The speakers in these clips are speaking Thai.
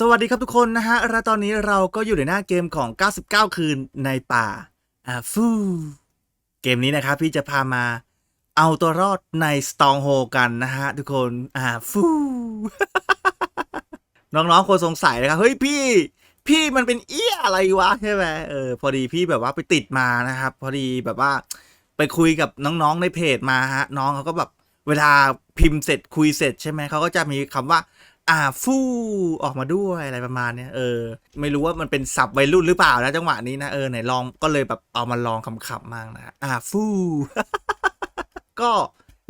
สวัสดีครับทุกคนนะฮะและตอนนี้เราก็อยู่ในหน้าเกมของ 99 คืนในป่า อ่าฟูเกมนี้นะครับพี่จะพามาเอาตัวรอดในสตองโฮกันนะฮะทุกคน อ่าฟู น้องๆคนสงสัยนะครับ เฮ้ยพี่ พี่มันเป็นเอี้ยอะไรวะใช่ไหมเออพอดีพี่แบบว่าไปติดมานะครับ พอดีแบบว่า ไปคุยกับน้องๆในเพจมาฮะ น้องเขาก็แบบเวลาพิมพ์เสร็จคุยเสร็จใช่ไหมเขาก็จะมีคำว่า อ่าฟู่ออกมาด้วยอะไรประมาณเนี้ยเออ ไม่รู้ว่ามันเป็นศัพท์วัยรุ่นหรือเปล่านะจังหวะนี้นะเออไหนลองก็เลยแบบเอามาลองคำๆมากนะอ่าฟู่ก็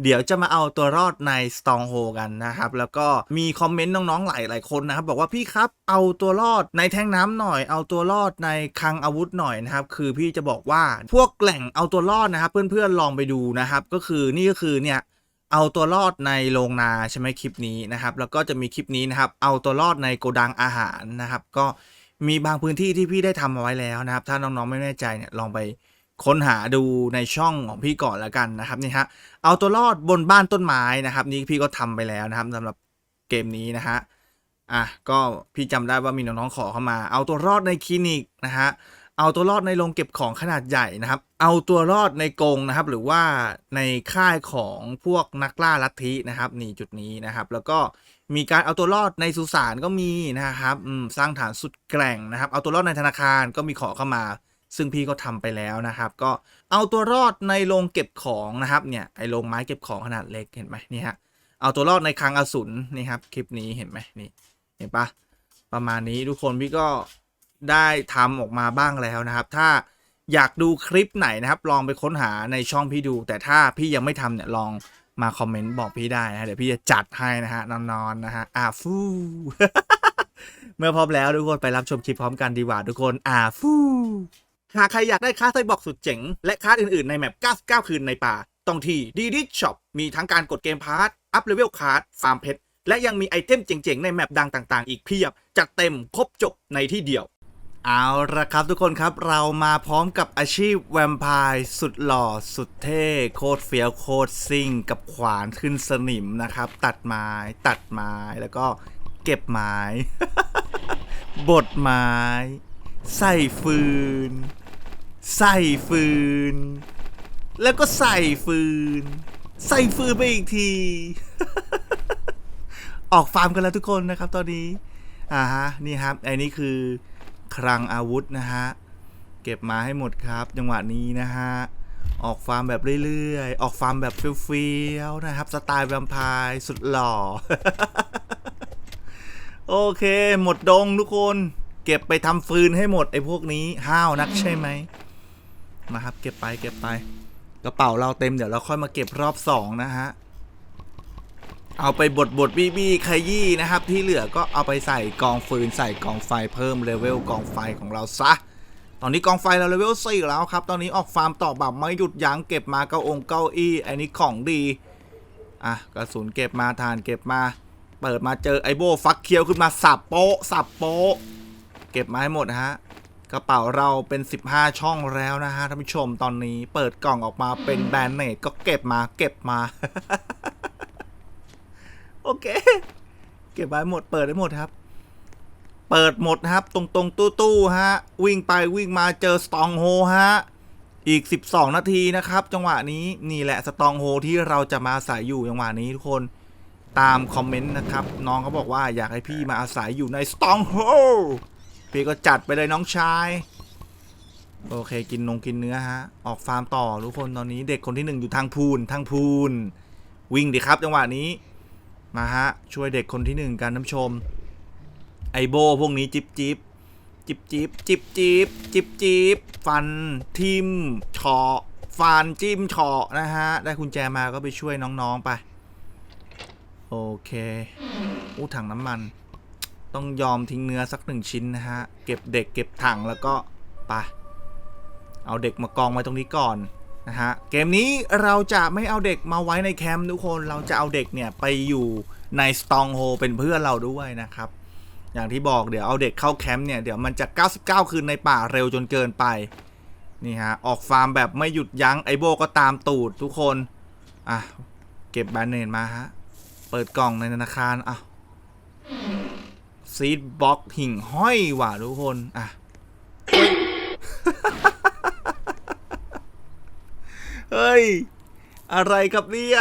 เดี๋ยวจะมาเอาตัวรอดใน Stronghold กันนะครับ แล้วก็มีคอมเมนต์น้องๆหลายหลายๆคนนะครับ บอกว่าพี่ครับเอาตัวรอดในแทงน้ำหน่อย เอาตัวรอดในคลังอาวุธหน่อยนะครับ คือพี่จะบอกว่าพวกแหล่งเอาตัวรอดนะครับ เพื่อนๆลองไปดูนะครับ ก็คือนี่ก็คือเนี่ย เอาตัวรอดในโรงนาใช่ไหมคลิปนี้นะครับ แล้วก็จะมีคลิปนี้นะครับ เอาตัวรอดในโกดังอาหารนะครับ ก็มีบางพื้นที่ที่พี่ได้ทำเอาไว้แล้วนะครับ ถ้าน้องๆไม่แน่ใจเนี่ยลองไปค้นหาดูในช่องของพี่ก่อนแล้วกันนะครับนี่ฮะเอาตัวรอดบนบ้านต้นไม้นะครับ นี่พี่ก็ทำไปแล้วนะครับสำหรับเกมนี้นะฮะอะก็พี่จำได้ว่ามีน้องๆขอเข้ามา เอาตัวรอดในคลินิกนะฮะ เอาตัวรอดในโรงเก็บของขนาดใหญ่นะครับ เอาตัวรอดในกรงนะครับ หรือว่าในค่ายของพวกนักล่าลัทธินะครับนี่จุดนี้นะครับ แล้วก็มีการเอาตัวรอดในสุสานก็มีนะครับสร้างฐานสุดแกร่งนะครับ เอาตัวรอดในธนาคารก็มีขอเข้ามา ซึ่งพี่ก็ทำไปแล้วนะครับ ก็เอาตัวรอดในโรงเก็บของนะครับเนี่ยไอโรงไม้เก็บของขนาดเล็กเห็นไหมนี่ฮะเอาตัวรอดในคลังอสูรนี่ครับคลิปนี้เห็นไหมนี่เห็นปะประมาณนี้ทุกคนพี่ก็ ได้ทำออกมาบ้างแล้วนะครับ ถ้าอยากดูคลิปไหนนะครับ ลองไปค้นหาในช่องพี่ดู แต่ถ้าพี่ยังไม่ทำเนี่ยลองมาคอมเมนต์บอกพี่ได้นะเดี๋ยวพี่จะจัดให้นะฮะนอนๆนะฮะอาฟูเมื่อพร้อมแล้วทุกคนไปรับชมคลิปพร้อมกันดีกว่าทุกคนอาฟูหากใครอยากได้คาร์ดไซบอกสุดเจ๋ง และคาร์ดอื่นๆในแมป 99 คืนในป่าต้องที่ดีดิช็อปมีทั้งการกดเกมพาร์ทอัพเลเวลคาร์ดฟาร์มเพชรและยังมีไอเทมเจ๋งๆ ในแมปดังต่างๆ อีกเพียบ จัดเต็มครบจบในที่เดียว เอาละครับทุกคนครับเรามาพร้อมกับอาชีพแวมไพร์สุดหล่อสุดเท่ โคตรเฟี้ยวโคตรซิ่ง กับขวานขึ้นสนิมนะครับ ตัดไม้ตัดไม้แล้วก็เก็บไม้ บดไม้ ใส่ฟืน ใส่ฟืน แล้วก็ใส่ฟืน ใส่ฟืนไปอีกที ออกฟาร์มกันแล้วทุกคนนะครับ ตอนนี้อ่าฮะนี่ครับไอ้นี่คือ คลังอาวุธนะฮะ เก็บมาให้หมดครับจังหวะนี้นะฮะ ออกฟาร์มแบบเรื่อยๆ ออกฟาร์มแบบเฟี้ยวๆนะครับ สไตล์แวมไพร์สุดหล่อ โอเค หมดดงทุกคน เก็บไปทำฟืนให้หมดไอ้พวกนี้ ห้าวนักใช่ไหม มาครับ เก็บไปเก็บไป กระเป๋าเราเต็มเดี๋ยวเราค่อยมาเก็บรอบสองนะฮะ เอาไปบดบดบีบีขยี้นะครับ ที่เหลือก็เอาไปใส่กองฟืนใส่กองไฟเพิ่มเลเวลกองไฟของเราซะ ตอนนี้กองไฟเราเลเวลสี่แล้วครับ ตอนนี้ออกฟาร์มต่อแบบไม่หยุดยั้งเก็บมาเก้าองค์เก้าอี้อันนี้ของดี อะกระสุนเก็บมาทานเก็บมา เปิดมาเจอไอโบฟักเคียวขึ้นมาสับโปะสับโปะเก็บมาให้หมดฮะกระเป๋าเราเป็น 15 ช่องแล้วนะฮะท่านผู้ชมตอนนี้เปิดกล่องออกมาเป็นแบรนด์เนตก็เก็บมาเก็บมา โอเค เก็บไว้หมดเปิดได้หมดครับ เปิดหมดครับ ตรงตรงตู้ตู้ๆฮะ วิ่งไปวิ่งมาเจอสตองโฮฮะ อีก 12 นาทีนะครับ จังหวะนี้นี่แหละสตองโฮที่เราจะมาอาศัยอยู่จังหวะนี้ทุกคนตามคอมเมนต์นะครับ น้องเขาบอกว่าอยากให้พี่มาอาศัยอยู่ในสตองโฮพี่ก็จัดไปเลยน้องชายโอเคกินนงกินเนื้อฮะ ออกฟาร์มต่อทุกคนตอนนี้เด็กคนที่หนึ่งอยู่ทางพูนทางพูน วิ่งดิครับจังหวะนี้ มาฮะ ช่วยเด็กคนที่หนึ่งกันนผู้ชม ไอโบพวกนี้จิบจิบจิบจิบจิบจิบจิบจิบฟันทิมเฉาะฟันจิ้มเฉาะนะฮะ ได้กุญแจมาก็ไปช่วยน้องๆไป โอเคอู้ถังน้ำมัน ต้องยอมทิ้งเนื้อสักหนึ่งชิ้นนะฮะ เก็บเด็กเก็บถังแล้วก็ไปเอาเด็กมากองไว้ตรงนี้ก่อน นะฮะเกมนี้เราจะไม่เอาเด็กมาไว้ในแคมป์ทุกคนเราจะเอาเด็กเนี่ยไปอยู่ในสตองโฮเป็นเพื่อนเราด้วยนะครับอย่างที่บอกเดี๋ยวเอาเด็กเข้าแคมป์เนี่ยเดี๋ยวมันจะ 99 คืนในป่าเร็วจนเกินไปนี่ฮะออกฟาร์มแบบไม่หยุดยั้งไอโบก็ตามตูดทุกคนอะเก็บแบนเนตมาฮะเปิดกล่องในธนาคารอะซีดบ็อกหิ่งห้อยว่ะทุกคนอะ เฮ้ย อะไรครับเนี่ย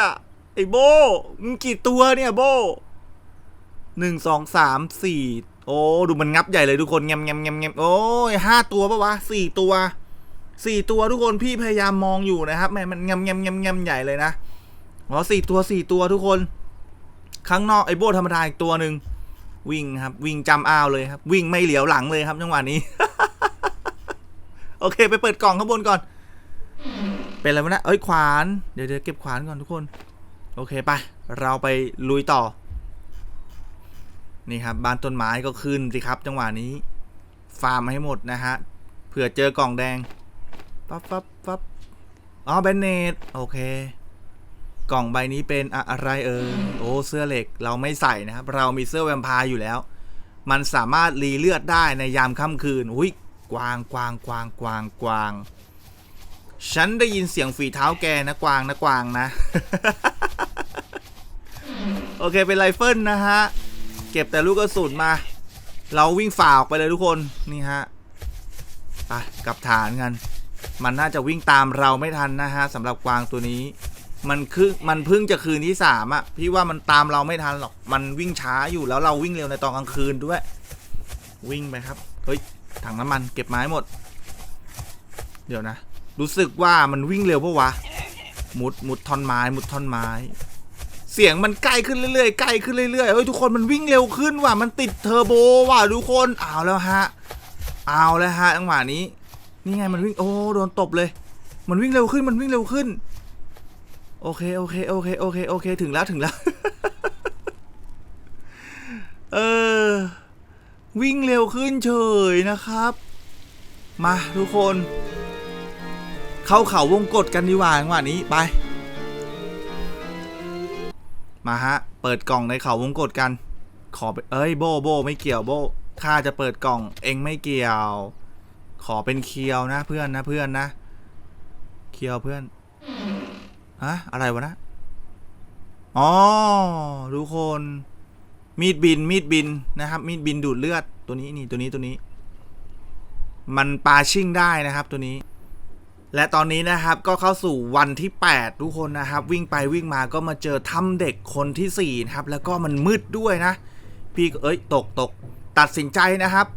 ไอ้โบมึงกี่ตัวเนี่ยโบหนึ่งสองสามสี่โอ้ดูมันงับใหญ่เลยทุกคนแงมแงมแงมแงมโอ้ยห้าตัวปะวะสี่ตัวสี่ตัวทุกคนพี่พยายามมองอยู่นะครับแม่มันแงมแงมแงมแงมใหญ่เลยนะอ๋อสี่ตัวสี่ตัวทุกคน ข้างนอกไอ้โบธรรมดาอีกตัวหนึ่งวิ่งครับ วิ่งจำอ้าวเลยครับ วิ่งไม่เหลียวหลังเลยครับจังหวะนี้ โอเค ไปเปิดกล่องข้างบนก่อน เป็นอะไรวะนะเอ้ยขวาน เดี๋ยวเดี๋ยวเก็บขวานก่อนทุกคน โอเคไป เราไปลุยต่อ นี่ครับบ้านต้นไม้ก็ขึ้นสิครับ จังหวะนี้ ฟาร์มให้หมดนะฮะ เผื่อเจอกล่องแดง ปั๊บปั๊บปั๊บอ๋อแบนเนตโอเค กล่องใบนี้เป็นอะอะไรเออโอ้เสื้อเหล็กเราไม่ใส่นะครับ เรามีเสื้อแวมพร์อยู่แล้ว มันสามารถรีเลือดได้ในยามค่ำคืน อุ้ยกวางกวางกวางกวางกวาง ฉันได้ยินเสียงฝีเท้าแกนะกวางนะกวางนะ โอเคเป็นไรเฟิลนะฮะ เก็บแต่ลูกกระสุนมา เราวิ่งฝ่าออกไปเลยทุกคนนี่ฮะไปกลับฐานกัน มันน่าจะวิ่งตามเราไม่ทันนะฮะสำหรับกวางตัวนี้ มันคือมันเพิ่งจะคืนที่สามอะพี่ว่ามันตามเราไม่ทันหรอกมันวิ่งช้าอยู่แล้วเราวิ่งเร็วในตอนกลางคืนด้วย วิ่งไปครับเฮ้ยถังน้ำมันเก็บไม้หมด เดี๋ยวนะ รู้สึกว่ามันวิ่งเร็วปะวะ มุดมุดท่อนไม้มุดท่อนไม้ เสียงมันใกล้ขึ้นเรื่อยๆใกล้ขึ้นเรื่อยๆเฮ้ยทุกคนมันวิ่งเร็วขึ้นว่ะมันติดเทอร์โบว่ะทุกคนเอาแล้วฮะเอาแล้วฮะจังหวะนี้ นี่ไงมันวิ่งโอ้โดนตบเลย มันวิ่งเร็วขึ้นมันวิ่งเร็วขึ้น โอเคโอเคโอเคโอเคโอเคถึงแล้วถึงแล้ว เออวิ่งเร็วขึ้นเฉยนะครับ มาทุกคน เข้าเขาวงกฏกันดีกว่าจังหวะนี้ไป มาฮะ เปิดกล่องในเขาวงกฏกัน ขอเอ้ยโบโบไม่เกี่ยวโบข้าจะเปิดกล่องเองไม่เกี่ยว ขอเป็นเคียวนะเพื่อนนะเพื่อนนะ เคียวเพื่อนฮะอะไรวะนะอ๋อทุกคน มีดบินมีดบินนะครับ มีดบินดูดเลือดตัวนี้นี่ตัวนี้ตัวนี้ มันปาชิ่งได้นะครับตัวนี้ และตอนนี้นะครับก็เข้าสู่วันที่ 8 ทุกคนนะครับ วิ่งไปวิ่งมาก็มาเจอถ้ำเด็กคนที่4นะครับแล้วก็มันมืดด้วยนะ พี่เอ้ยตกตกตัดสินใจนะครับ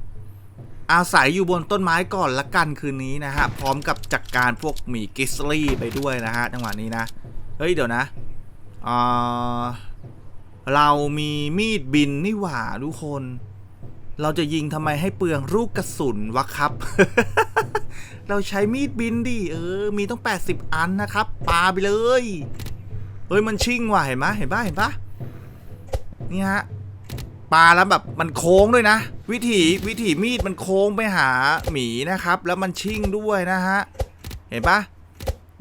อาศัยอยู่บนต้นไม้ก่อนละกันคืนนี้นะฮะพร้อมกับจัดกการพวกหมีกิสลี่ไปด้วยนะฮะจังหวะนี้นะ เฮ้ยเดี๋ยวนะอ่าเรามีมีดบินนี่หว่าทุกคน เราจะยิงทำไมให้เปลืองลูกกระสุนวะครับ เราใช้มีดบินดิเออ มีต้อง 80 อันนะครับปาไปเลย เฮ้ยมันชิ่งว่ะเห็นปะเห็นปะเห็นปะนี่ฮะปาแล้วแบบมันโค้งด้วยนะ วิถีวิถีมีดมันโค้งไปหาหมีนะครับ แล้วมันชิ่งด้วยนะฮะเห็นปะ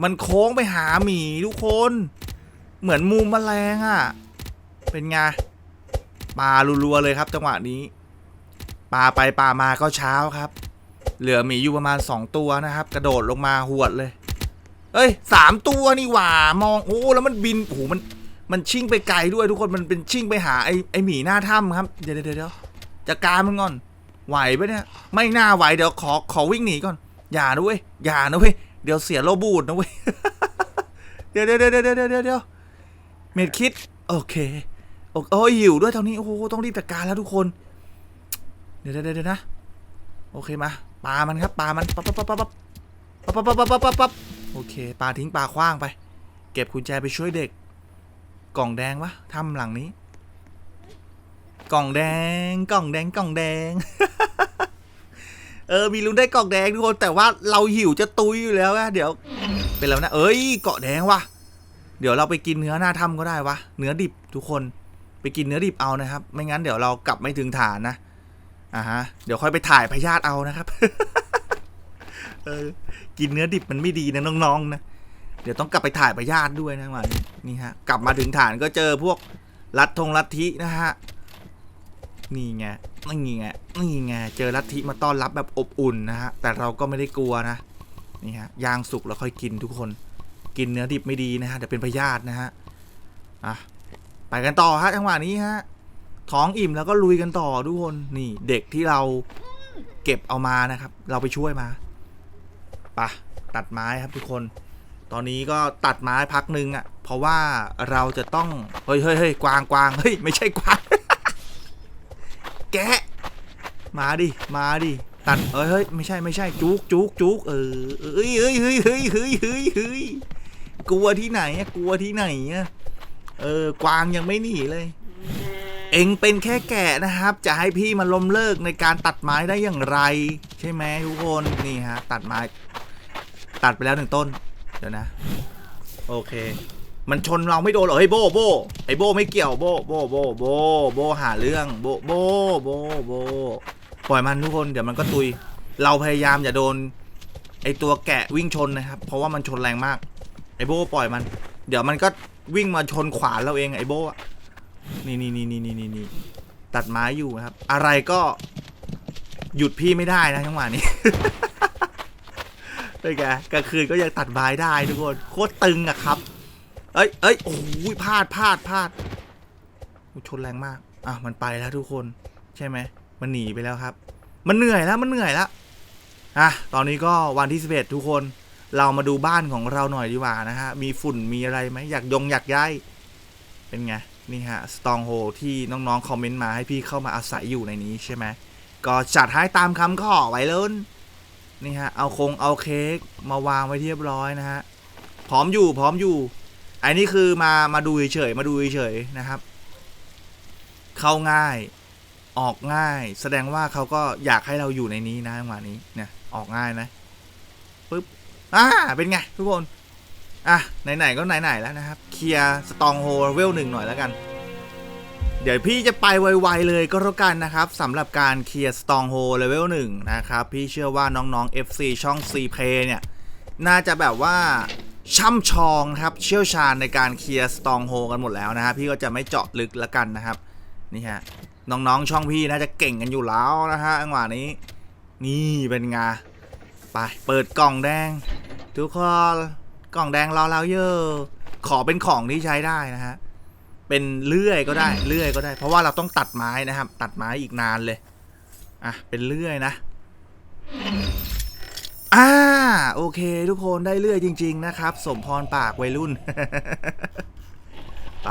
มันโค้งไปหาหมีทุกคน เหมือนมุมแมลงอะ่ะ เป็นไงปารัวๆเลยครับจังหวะนี้ ปาไปปามาก็เช้าครับ เหลือหมีอยู่ประมาณ 2 ตัวนะครับ กระโดดลงมาหวดเลยเอ้ยสามตัวนี่หว่ามองโอ้แล้วมันบินโอ้โหมันมันชิ่งไปไกลด้วยทุกคนมันเป็นชิ่งไปหาไอ้ไอ้หมีหน้าถ้ำครับเดี๋ยวเดี๋ยวเดี๋ยวจัดการมันก่อน ไหวปะเนี่ย ไม่น่าไหวเดี๋ยวขอขอวิ่งหนีก่อน อย่านะเว้ยอย่านะเว้ยเดี๋ยวเสียโลบูดนะเว้ยเดี๋ยวเดี๋ยวเดี๋ยวเดี๋ยวเดี๋ยวเมดคิดโอเคโอ้โอ้ยหิวด้วยเท่านี้โอ้โหต้องรีบจัดการแล้วทุกคน เดี๋ยวเดี๋ยวเดี๋ยวนะ โอเคมาปามันครับปามันปั๊บปั๊บปั๊บปั๊บปั๊บปั๊บปั๊บปั๊บปั๊บปั๊บโอเคปลาทิ้งปลาคว้างไป เก็บกุญแจไปช่วยเด็ก กล่องแดงวะทำหลังนี้ กล่องแดง กล่องแดง กล่องแดง เออ มีลุ้นได้กล่องแดงทุกคน แต่ว่าเราหิวจะตุยอยู่แล้วอะเดี๋ยว เป็นแล้วนะ เอ้ย เกาะแดงวะเดี๋ยวเราไปกินเนื้อหน้าถ้ำก็ได้วะ เนื้อดิบทุกคน ไปกินเนื้อดิบเอานะครับ ไม่งั้นเดี๋ยวเรากลับไม่ถึงฐานนะ อ่าฮะ เดี๋ยวค่อยไปถ่ายพยาธิเอานะครับเออกินเนื้อดิบมันไม่ดีนะน้องๆนะเดี๋ยวต้องกลับไปถ่ายพยาธิด้วยนะวันนี่ฮะกลับมาถึงฐานก็เจอพวกลัทธงลัทธินะฮะนี่ไงนี่ไงนี่ไงเจอลัทธิมาต้อนรับแบบอบอุ่นนะฮะแต่เราก็ไม่ได้กลัวนะนี่ฮะย่างสุกแล้วค่อยกินทุกคน กินเนื้อดิบไม่ดีนะฮะเดี๋ยวเป็นพยาธินะฮะอะไปกันต่อฮะจังหวะนี้ฮะ ท้องอิ่มแล้วก็ลุยกันต่อทุกคนนี่เด็กที่เราเก็บเอามานะครับ เราไปช่วยมาปะตัดไม้ครับทุกคน ตอนนี้ก็ตัดไม้พักหนึ่งอะ่ะ เพราะว่าเราจะต้องเฮ้ยเฮ้ยเฮ้ยกวางกวางเฮ้ยไม่ใช่กวาง แกะมาดิมาดิตัดเอ้ยเฮ้ยไม่ใช่ไม่ใช่จุกจุกจุกเออเอ้ยเฮ้ยเฮ้ยเฮ้ยเฮ้ยเฮ้ยเฮ้ยกลัวที่ไหนอะกลัวที่ไหนอะเออกวางยังไม่หนีเลย เองเป็นแค่แกะนะครับ จะให้พี่มาล้มเลิกในการตัดไม้ได้อย่างไร ใช่ไหมทุกคนนี่ฮะ ตัดไม้ ตัดไปแล้วหนึ่งต้น เดี๋ยวนะ โอเค มันชนเราไม่โดนหรอเฮ้ยโบโบไอโบไม่เกี่ยวโบโบโบโบโบหาเรื่องโบโบโบโบปล่อยมันทุกคนเดี๋ยวมันก็ตุย เราพยายามอย่าโดน ไอตัวแกะวิ่งชนนะครับ เพราะว่ามันชนแรงมาก ไอโบปล่อยมัน เดี๋ยวมันก็วิ่งมาชนขวานเราเองไอโบอะ นี่นี่นี่นี่นี่นี่นี่ตัดไม้อยู่นะครับ อะไรก็หยุดพี่ไม่ได้นะจังหวะนี้ เป็นไงกลางคืนก็ยังตัดไม้ได้ทุกคนโคตรตึงอะครับ เอ้ยเอ้ยโอ้ยพลาดพลาดพลาดชนแรงมากอะมันไปแล้วทุกคนใช่ไหมมันหนีไปแล้วครับ มันเหนื่อยแล้วมันเหนื่อยแล้วอะตอนนี้ก็วันที่ 11 ทุกคนเรามาดูบ้านของเราหน่อยดีกว่านะฮะ มีฝุ่นมีอะไรไหมอยากยงอยากย้าย เป็นไง นี่ฮะสตองโฮที่น้องๆ คอมเมนต์มาให้พี่เข้ามาอาศัยอยู่ในนี้ใช่ไหมก็จัดให้ตามคำขอไว้เลยนี่ฮะ เอาคงเอาเค้กมาวางไว้เรียบร้อยนะฮะ พร้อมอยู่พร้อมอยู่ อันนี้คือมามาดูเฉยๆมาดูเฉยๆนะครับ เข้าง่าย ออกง่าย แสดงว่าเขาก็อยากให้เราอยู่ในนี้นะจังหวะนี้เนี่ยออกง่ายไหมปึ๊บอ่าเป็นไงทุกคน อะ ไหน ๆ ก็ไหน ๆ แล้วนะครับ เคลียร์สตองโฮเวลหนึ่งหน่อยแล้วกัน เดี๋ยวพี่จะไปไวๆเลยก็แล้วกันนะครับสำหรับการเคลียร์สตองโฮเลเวลหนึ่งนะครับ พี่เชื่อว่าน้องๆ FC ช่อง C p a y เนี่ย น่าจะแบบว่าช่ำชองนะครับ เชี่ยวชาญในการเคลียร์สตองโฮกันหมดแล้วนะฮะพี่ก็จะไม่เจาะลึกแล้วกันนะครับ นี่ฮะ น้องๆ ช่องพี่น่าจะเก่งกันอยู่แล้วนะฮะจังหวะนี้ นี่เป็นไงไปเปิดกล่องแดง ทุกคน กล่องแดงรอแล้วเยอะขอเป็นของที่ใช้ได้นะฮะ เป็นเลื่อยก็ได้ เลื่อยก็ได้ เพราะว่าเราต้องตัดไม้นะครับ ตัดไม้อีกนานเลย อะ เป็นเลื่อยนะ อ่า โอเค ทุกคนได้เลื่อยจริง ๆ นะครับ สมพรปากวัยรุ่น ไป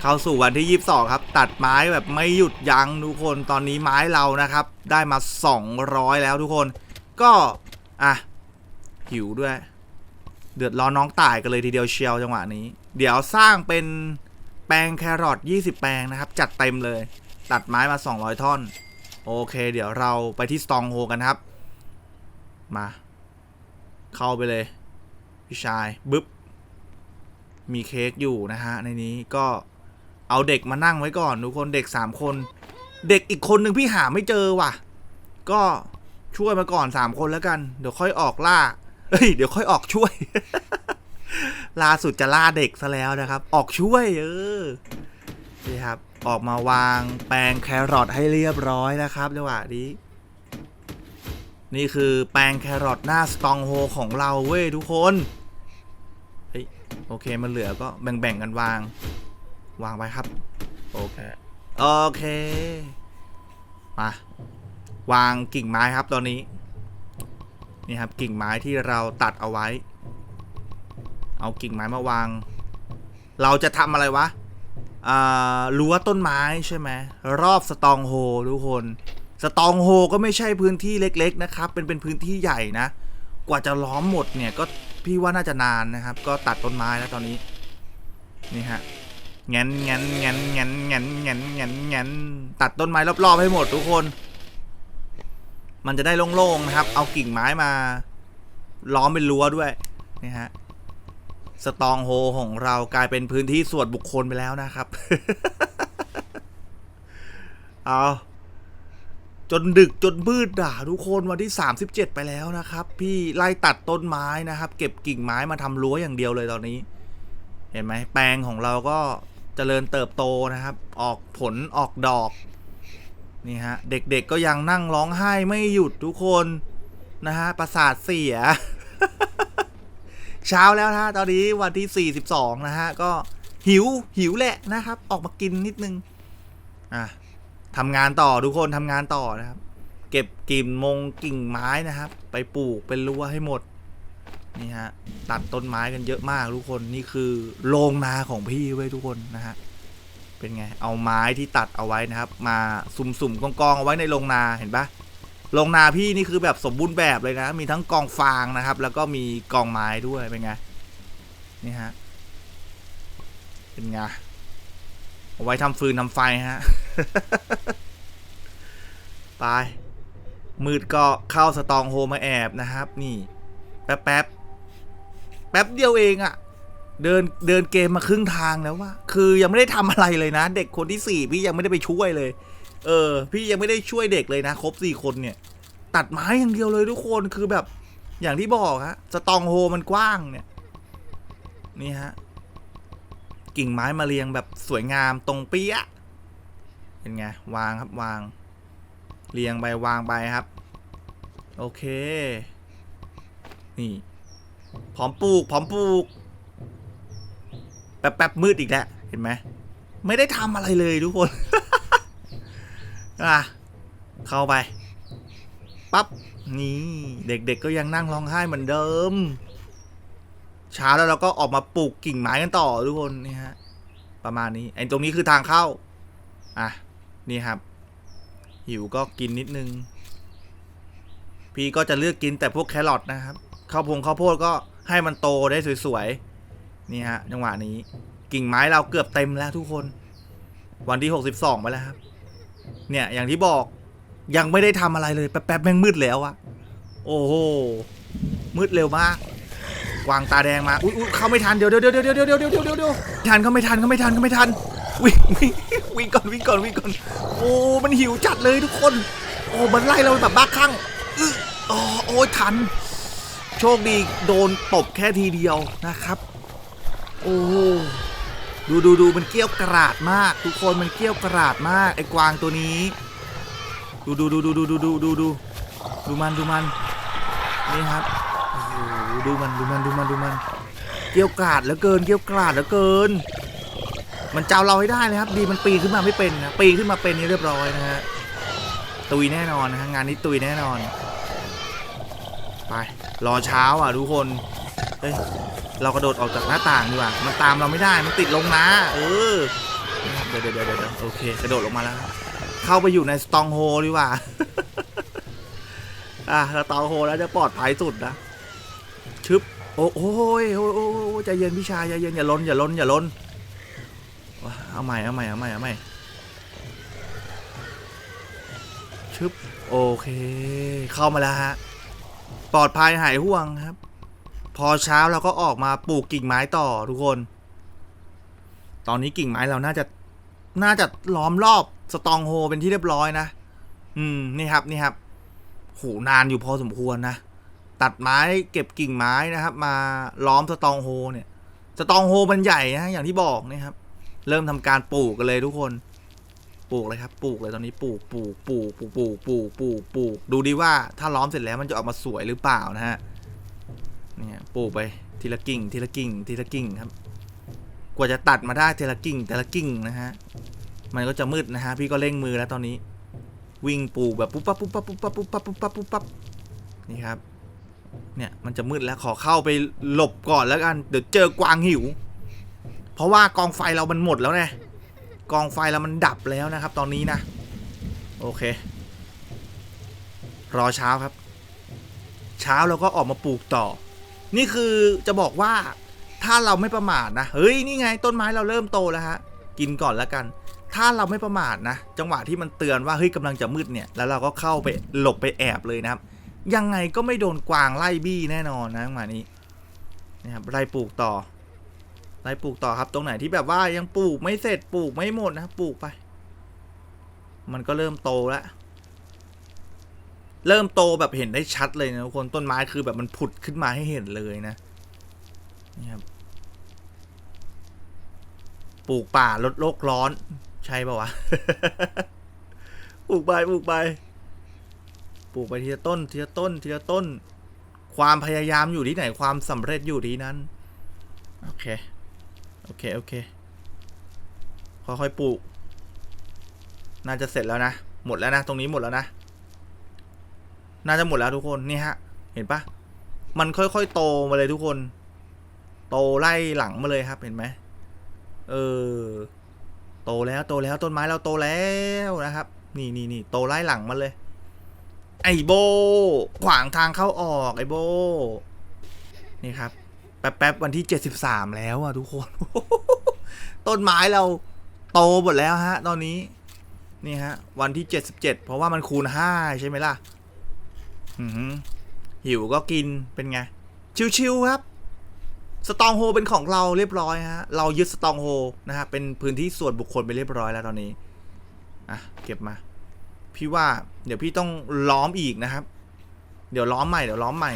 เข้าสู่วันที่ 22 ครับ ตัดไม้แบบไม่หยุดยั้งทุกคน ตอนนี้ไม้เรานะครับ ได้มา 200 แล้วทุกคน ก็ อะ หิวด้วย เดือดร้อนน้องต่ายกันเลยทีเดียวเชียวจังหวะนี้ เดี๋ยวสร้างเป็นแปลงแครอท20 แปลงนะครับ จัดเต็มเลย ตัดไม้มา 200 ท่อน โอเค เดี๋ยวเราไปที่สตองโฮกันครับ มา เข้าไปเลย พี่ชายบึ๊บ มีเค้กอยู่นะฮะ ในนี้ก็เอาเด็กมานั่งไว้ก่อนทุกคนเด็กสามคน เด็กอีกคนหนึ่งพี่หาไม่เจอว่ะ ก็ช่วยมาก่อนสามคนแล้วกัน เดี๋ยวค่อยออกล่า เอ้ย เดี๋ยวค่อยออกช่วย ล่าสุดจะล่าเด็กซะแล้วนะครับ ออกช่วย เออ นี่ครับ ออกมาวางแปลงแครอทให้เรียบร้อยนะครับจังหวะนี้ นี่คือแปลงแครอทหน้าสตองโฮของเราเว้ยทุกคนเฮ้ยโอเคมันเหลือก็แบ่งๆกันวาง วางไปครับ โอเค โอเค มา วางกิ่งไม้ครับตอนนี้ นี่ครับกิ่งไม้ที่เราตัดเอาไว้ เอากิ่งไม้มาวาง เราจะทำอะไรวะรั้วต้นไม้ใช่ไหมรอบสตองโฮทุกคนสตองโฮก็ไม่ใช่พื้นที่เล็ก ๆ นะครับ เป็นเป็นพื้นที่ใหญ่นะ กว่าจะล้อมหมดเนี่ยก็พี่ว่าน่าจะนานนะครับ ก็ตัดต้นไม้แล้วตอนนี้ นี่ฮะแงนแงนแงนแงนแงนแงนแงนแงนตัดต้นไม้รอบๆให้หมดทุกคน มันจะได้โล่งๆนะครับ เอากิ่งไม้มา ล้อมเป็นรั้วด้วยนี่ฮะสตองโฮของเรากลายเป็นพื้นที่ส่วนบุคคลไปแล้วนะครับ เอาจนดึกจนมืดด่าทุกคนวันที่ 37 ไปแล้วนะครับ พี่ไล่ตัดต้นไม้นะครับ เก็บกิ่งไม้มาทำรั้วอย่างเดียวเลยตอนนี้ เห็นไหมแปลงของเราก็เจริญเติบโตนะครับ ออกผลออกดอก นี่ฮะ เด็กๆก็ยังนั่งร้องไห้ไม่หยุดทุกคนนะฮะประสาทเสีย เช้าแล้วนะตอนนี้วันที่ 42 นะฮะ ก็หิวหิวแหละนะครับ ออกมากินนิดนึง อะทำงานต่อทุกคนทำงานต่อนะครับ เก็บกิ่งมงกิ่งไม้นะครับ ไปปลูกเป็นรั้วให้หมด นี่ฮะ ตัดต้นไม้กันเยอะมากทุกคนนี่คือโรงนาของพี่ไว้ทุกคนนะฮะ เป็นไง เอาไม้ที่ตัดเอาไว้นะครับ มาสุ่มๆกองๆเอาไว้ในโรงนาเห็นปะโรงนาพี่นี่คือแบบสมบูรณ์แบบเลยนะ มีทั้งกองฟางนะครับ แล้วก็มีกองไม้ด้วยเป็นไงนี่ฮะเป็นไงเอาไว้ทำฟืนทำไฟฮะไปมืดก็เข้าสตองโฮมาแอบนะครับ นี่ แป๊บแป๊บแป๊บเดียวเองอะ เดินเดินเกมมาครึ่งทางแล้วว่าคือยังไม่ได้ทำอะไรเลยนะ เด็กคนที่สี่พี่ยังไม่ได้ไปช่วยเลย เออ พี่ยังไม่ได้ช่วยเด็กเลยนะครบสี่คนเนี่ย ตัดไม้อย่างเดียวเลยทุกคนคือแบบอย่างที่บอกฮะสตองโฮมันกว้างเนี่ย นี่ฮะกิ่งไม้มาเรียงแบบสวยงามตรงเปี้ยเป็นไงวางครับวาง เรียงไปวางไปครับ โอเค นี่พร้อมปลูกพร้อมปลูก แป๊บแป๊บมืดอีกแล้ว เห็นไหม ไม่ได้ทำอะไรเลยทุกคน อะ เข้าไป ปั๊บ นี่ เด็กๆก็ยังนั่งร้องไห้เหมือนเดิม เช้าแล้วเราก็ออกมาปลูกกิ่งไม้กันต่อทุกคนนี่ฮะ ประมาณนี้ ไอ้ตรงนี้คือทางเข้า อะ นี่ครับ หิวก็กินนิดนึง พี่ก็จะเลือกกินแต่พวกแครอทนะครับ ข้าวพงข้าวโพดก็ให้มันโตได้สวยๆ นี่ฮะจังหวะนี้ กิ่งไม้เราเกือบเต็มแล้วทุกคน วันที่หกสิบสองไปแล้วครับ เนี่ยอย่างที่บอกยังไม่ได้ทำอะไรเลย แป๊บๆแม่งมืดแล้วอะโอ้โหมืดเร็วมากวางตาแดงมาอุ้ยอุ๊ยเข้าไม่ทันเดี๋ยวเดี๋ยวเดี๋ยวเดี๋ยวเดี๋ยวเดี๋ยวเดี๋ยวเดี๋ยวเดี๋ยวทันเขาไม่ทันเขาไม่ทันเขาไม่ทันวิ่งวิ่งวิ่งก่อนวิ่งก่อนวิ่งก่อนโอ้มันหิวจัดเลยทุกคน โอ้มันไล่เราแบบบ้าคลั่งอ๋อโอ้ยทัน โชคดีโดนตบแค่ทีเดียวนะครับ โอ้โหดูดูดูมันเกี้ยวกราดมาก ทุกคนมันเกี้ยวกราดมากไอ้กวางตัวนี้ ดูดูดูดูดูดูดูดูดูดูมันดูมันนี่ครับโอ้โหดูมันดูมันดูมันดูมัน เกี้ยวกราดเหลือเกิน เกี้ยวกราดเหลือเกิน มันเจ้าเราให้ได้เลยครับ ดีมันปีนขึ้นมาไม่เป็นนะปีนขึ้นมาเป็นนี่เรียบร้อยนะฮะตุยแน่นอนนะฮะงานนี้ตุยแน่นอน ไปรอเช้าอะทุกคนเฮ้ย เรากระโดดออกจากหน้าต่างดีกว่า มันตามเราไม่ได้ มันติดลงนะ เออเดี๋ยวเดี๋ยวเดี๋ยวเดี๋ยวโอเค กระโดดลงมาแล้ว เข้าไปอยู่ในสตองโฮดีกว่า อะสตองโฮแล้วจะปลอดภัยสุดนะ ชึบ โอ้โอ้ยโอ้ยโอ้ยโอ้ยใจเย็นพี่ชาย ใจเย็นอย่าล้นอย่าล้นอย่าล้นว้าเอาใหม่ เอาใหม่ เอาใหม่ เอาใหม่ ชึบ โอเค เข้ามาแล้วฮะ ปลอดภัยหายห่วงครับ พอเช้าเราก็ออกมาปลูกกิ่งไม้ต่อทุกคน ตอนนี้กิ่งไม้เราน่าจะ น่าจะล้อมรอบสตองโฮเป็นที่เรียบร้อยนะ อืม นี่ครับ นี่ครับ โห นานอยู่พอสมควรนะ ตัดไม้เก็บกิ่งไม้นะครับ มาล้อมสตองโฮเนี่ย สตองโฮมันใหญ่นะอย่างที่บอกนะครับ เริ่มทำการปลูกกันเลยทุกคน ปลูกเลยครับ ปลูกเลยตอนนี้ปลูก ปลูก ปลูก ปลูก ปลูก ปลูก ปลูก ดูดีว่าถ้าล้อมเสร็จแล้วมันจะออกมาสวยหรือเปล่านะฮะ เนี่ยปลูกไปทีละกิ่งทีละกิ่งทีละกิ่งครับ กว่าจะตัดมาได้ทีละกิ่งแต่ละกิ่งนะฮะมันก็จะมืดนะฮะพี่ก็เร่งมือแล้วตอนนี้ วิ่งปลูกแบบปุ๊บปั๊บปุ๊บปั๊บปุ๊บปั๊บปุ๊บปั๊บปุ๊บปั๊บปุ๊บปั๊บนี่ครับ เนี่ยมันจะมืดแล้วขอเข้าไปหลบก่อนแล้วกันเดี๋ยวเจอกวางหิว เพราะว่ากองไฟเรามันหมดแล้วไงกองไฟเรามันดับแล้วนะครับ ตอนนี้นะ โอเค รอเช้าครับ เช้าเราก็ออกมาปลูกต่อ นี่คือจะบอกว่าถ้าเราไม่ประมาทนะ เฮ้ย นี่ไงต้นไม้เราเริ่มโตแล้วฮะ กินก่อนแล้วกัน ถ้าเราไม่ประมาทนะ จังหวะที่มันเตือนว่าเฮ้ยกำลังจะมืดเนี่ย แล้วเราก็เข้าไปหลบไปแอบเลยนะครับ ยังไงก็ไม่โดนกวางไล่บี้แน่นอนนะจังหวะนี้นะครับไล่ปลูกต่อ ไล่ปลูกต่อครับ ตรงไหนที่แบบว่ายังปลูกไม่เสร็จปลูกไม่หมดนะปลูกไป มันก็เริ่มโตแล้ว เริ่มโตแบบเห็นได้ชัดเลยนะทุกคนต้นไม้คือแบบมันผุดขึ้นมาให้เห็นเลยนะนี่ครับปลูกป่าลดโลกร้อน ใช่ป่าวะ ปลูกไปปลูกไปปลูกไปทีละต้นทีละต้นทีละต้น ความพยายามอยู่ที่ไหนความสำเร็จอยู่ที่นั้น โอเค โอเค โอเคค่อยๆปลูก น่าจะเสร็จแล้วนะ หมดแล้วนะ ตรงนี้หมดแล้วนะ น่าจะหมดแล้วทุกคนนี่ฮะ เห็นปะมันค่อยๆโตมาเลยทุกคน โตไล่หลังมาเลยครับ เห็นไหมเออ โตแล้วโตแล้วต้นไม้เราโตแล้วนะครับ นี่นี่นี่โตไล่หลังมาเลย ไอโบ ขวางทางเข้าออกไอโบ นี่ครับ แป๊บๆวันที่เจ็ดสิบสามแล้วอะทุกคน ต้นไม้เราโตหมดแล้วฮะ ตอนนี้ นี่ฮะ วันที่เจ็ดสิบเจ็ดเพราะว่ามันคูณห้าใช่ไหมล่ะ หิวก็กินเป็นไง ชิวๆครับ สตองโฮเป็นของเราเรียบร้อยฮะ เรายึดสตองโฮนะฮะ เป็นพื้นที่ส่วนบุคคลไปเรียบร้อยแล้วตอนนี้ อะ เก็บมา พี่ว่า เดี๋ยวพี่ต้องล้อมอีกนะครับ เดี๋ยวล้อมใหม่ เดี๋ยวล้อมใหม่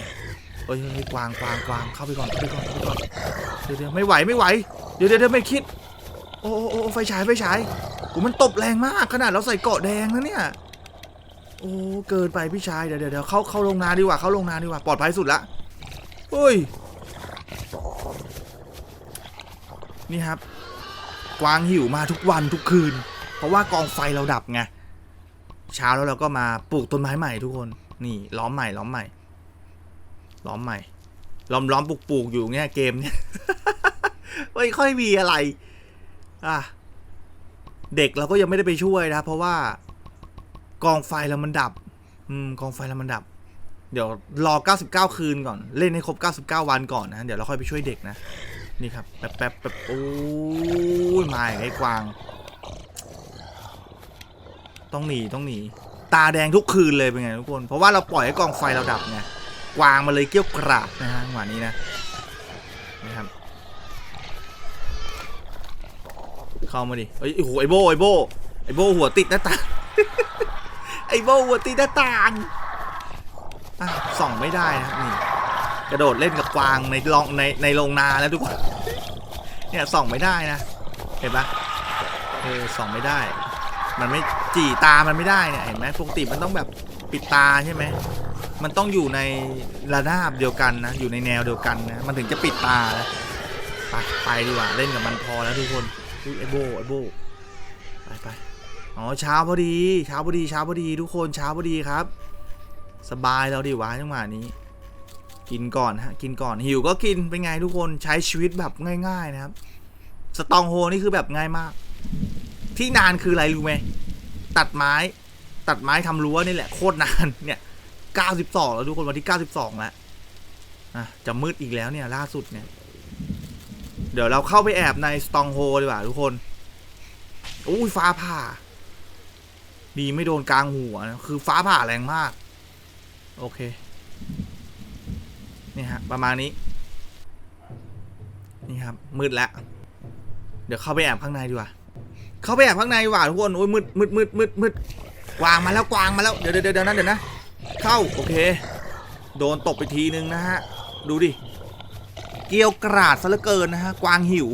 เฮ้ยกวางกวางกวางเข้าไปก่อนเข้าไปก่อนเข้าไปก่อนเดี๋ยวเดี๋ยวไม่ไหวไม่ไหว เดี๋ยวเดี๋ยวเดี๋ยวไม่คิด โอ้โอ้ไฟฉายไฟฉายโอ้มันตบแรงมากขนาดเราใส่เกาะแดงนะเนี่ย โอ้เกินไปพี่ชายเดี๋ยวเดี๋ยวเข้าเข้าโรงนาดีกว่าเข้าโรงนาดีกว่าปลอดภัยสุดละเฮ้ยนี่ครับ กวางหิวมาทุกวันทุกคืน เพราะว่ากองไฟเราดับไงเช้าแล้วเราก็มาปลูกต้นไม้ใหม่ทุกคน นี่ล้อมใหม่ล้อมใหม่ ล้อมใหม่ ล้อมล้อมปลูกปลูกอยู่เงี้ยเกมเนี่ยไม่ค่อยมีอะไร อะเด็กเราก็ยังไม่ได้ไปช่วยนะ เพราะว่า กองไฟเรามันดับ อืม กองไฟเรามันดับ เดี๋ยวรอ 99 คืนก่อน เล่นให้ครบ 99 วันก่อนนะ เดี๋ยวเราค่อยไปช่วยเด็กนะ นี่ครับ แป๊บแป๊บแป๊บโอ้ยมาไอ้กวาง ต้องหนี ต้องหนี ตาแดงทุกคืนเลยเป็นไงทุกคน เพราะว่าเราปล่อยให้กองไฟเราดับไง กวางมาเลยเกี้ยวกราดนะฮะหวะนี้นะ นะครับเข้ามาดิเอ้ยโอ้โหไอโบไอโบไอโบหัวติดหน้าต่าง ไอโบวติดหน้าต่างอะส่องไม่ได้นะครับนี่กระโดดเล่นกับกวางในลองในในโรงนาแล้วทุกคนเนี่ยส่องไม่ได้นะ เห็นปะเออส่องไม่ได้ มันไม่จี่ตามันไม่ได้เนี่ยเห็นไหมปกติมันต้องแบบปิดตาใช่ไหมมันต้องอยู่ในระนาบเดียวกันนะอยู่ในแนวเดียวกันนะมันถึงจะปิดตานะไปไปดีกว่าเล่นกับมันพอแล้วทุกคนอุ๊ยไอโบไอโบไปไป อ๋อเช้าพอดีเช้าพอดีเช้าพอดี ทุกคนเช้าพอดีครับ สบายเราดีวะจังหวะนี้ กินก่อนฮะกินก่อนหิวก็กินเป็นไงทุกคนใช้ชีวิตแบบง่าย ๆนะครับ สตองโฮนี่คือแบบง่ายมาก ที่นานคืออะไรรู้ไหมตัดไม้ ตัดไม้ทำรั้วนี่แหละโคตรนานเนี่ย92แล้วทุกคนวันที่92แล้วอะจะมืดอีกแล้วเนี่ยล่าสุดเนี่ย เดี๋ยวเราเข้าไปแอบในสตองโฮดีกว่าทุกคนอุ้ยฟ้าผ่า ดีไม่โดนกลางหัวนะคือฟ้าผ่าแรงมาก โอเค นี่ฮะ ประมาณนี้ นี่ครับ มืดแล้ว เดี๋ยวเข้าไปแอบข้างในดีกว่า เข้าไปแอบข้างในดีกว่าทุกคน โอ้ยมืดมืดมืดมืดมืดกวางมาแล้วกวางมาแล้ว เดี๋ยวเดี๋ยวเดี๋ยวนะเดี๋ยวนะ เข้า โอเค โดนตบไปทีนึงนะฮะ ดูดิ เกลียวกราดซะเหลือเกินนะฮะ กวางหิว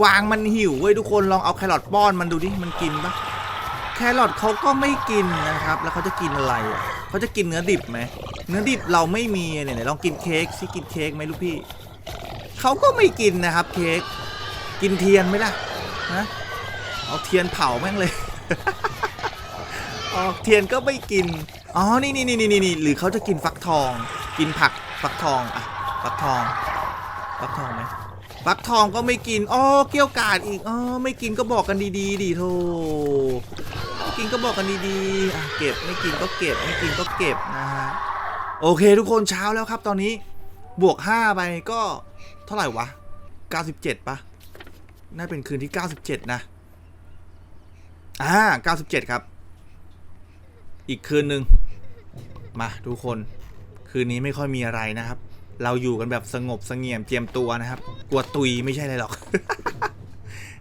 กวางมันหิวเว้ยทุกคน ลองเอาแครอทป้อนมันดูดิ มันกินปะ รอทเขาก็ไม่กินนะครับ แล้วเขาจะกินอะไรอะเขาจะกินเนื้อดิบไหมเนื้อดิบเราไม่มีเนี่ยลองกินเค้กสิกินเค้กไหมลูกพี่เขาก็ไม่กินนะครับเค้กกินเทียนไหมล่ะนะเอาเทียนเผาแม่งเลยออกเทียนก็ไม่กินอ๋อนี่นี่นี่นี่นี่หรือเขาจะกินฟักทอง กินผักฟักทองอะฟักทองฟักทองไหมฟักทองก็ไม่กินอ๋อเกี้ยวกาดอีกอ๋อไม่กินก็บอกกันดีๆดิโธ่ กินก็บอกกันดีๆ เก็บไม่กินก็เก็บไม่กินก็เก็บนะฮะ โอเคทุกคนเช้าแล้วครับตอนนี้บวก 5 ไปก็เท่าไหร่วะ 97ปะน่าเป็นคืนที่ 97 นะ อ่า 97 ครับ อีกคืนหนึ่งมาทุกคน คืนนี้ไม่ค่อยมีอะไรนะครับ เราอยู่กันแบบสงบสงี่ยมเจียมตัวนะครับ กลัวตุยไม่ใช่อะไรหรอก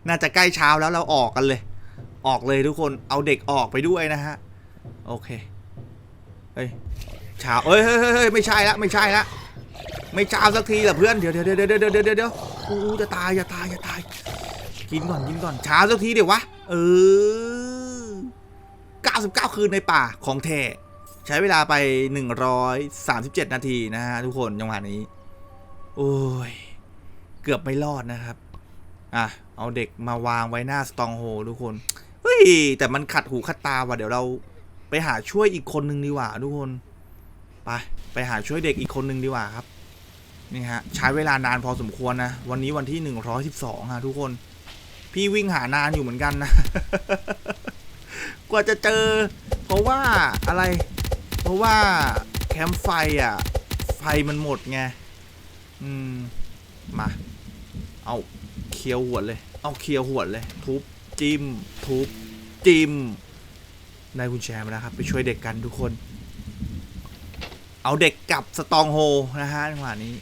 น่าจะใกล้เช้าแล้วเราออกกันเลย ออกเลยทุกคนเอาเด็กออกไปด้วยนะฮะโอเคเฮ้ยชาเอ้ยเฮ้ยเฮ้ยเฮ้ยไม่ใช่ละไม่ใช่ละไม่ช้าสักทีละเพื่อนเดี๋ยวเดี๋ยวเดี๋ยวเดี๋ยวเดี๋ยวเดี๋ยวเดี๋ยวอู้จะตายจะตายจะตายกินก่อนกินก่อนช้าสักทีเดี๋ยววะเออ99 คืนในป่าของแท้ใช้เวลาไป 137 นาทีนะฮะทุกคนจังหวะนี้ โอ้ย เกือบไม่รอดนะครับ อะ เอาเด็กมาวางไว้หน้าสตองโฮทุกคน ฮ้ย แต่มันขัดหูขัดตาว่ะเดี๋ยวเราไปหาช่วยอีกคนนึงดีกว่าทุกคน ไป ไปหาช่วยเด็กอีกคนนึงดีกว่าครับ นี่ฮะ ใช้เวลานานพอสมควรนะ วันนี้วันที่หนึ่งร้อยสิบสองฮะทุกคน พี่วิ่งหานานอยู่เหมือนกันนะ กว่าจะเจอ เพราะว่าอะไร เพราะว่าแคมป์ไฟอะ ไฟมันหมดไง อืม มา เอาเคียวหัวดเลย เอาเคียวหัวดเลย ทุบ จิ้ม ทุบ จิ้มได้กุญแจมาแล้วครับ ไปช่วยเด็กกันทุกคน เอาเด็กกลับสตองโฮนะฮะจังหวะนี้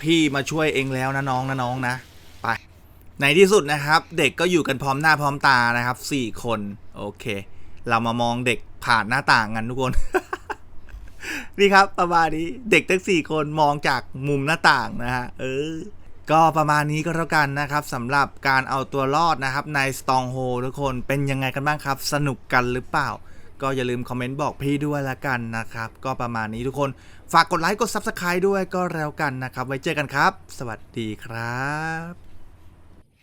พี่มาช่วยเองแล้วนะน้องนะน้องนะ ไป ในที่สุดนะครับ เด็กก็อยู่กันพร้อมหน้าพร้อมตานะครับสี่คน โอเค เรามามองเด็กผ่านหน้าต่างกันทุกคน นี่ครับประมาณนี้ เด็กทั้งสี่คนมองจากมุมหน้าต่างนะฮะ เออ ก็ประมาณนี้ก็แล้วกันนะครับสำหรับการเอาตัวรอดนะครับในสตองโฮทุกคนเป็นยังไงกันบ้างครับ สนุกกันหรือเปล่า ก็อย่าลืมคอมเมนต์บอกพี่ด้วยละกันนะครับ ก็ประมาณนี้ทุกคนฝากกดไลค์กด Subscribe ด้วยก็แล้วกันนะครับ ไว้เจอกันครับ สวัสดีครับ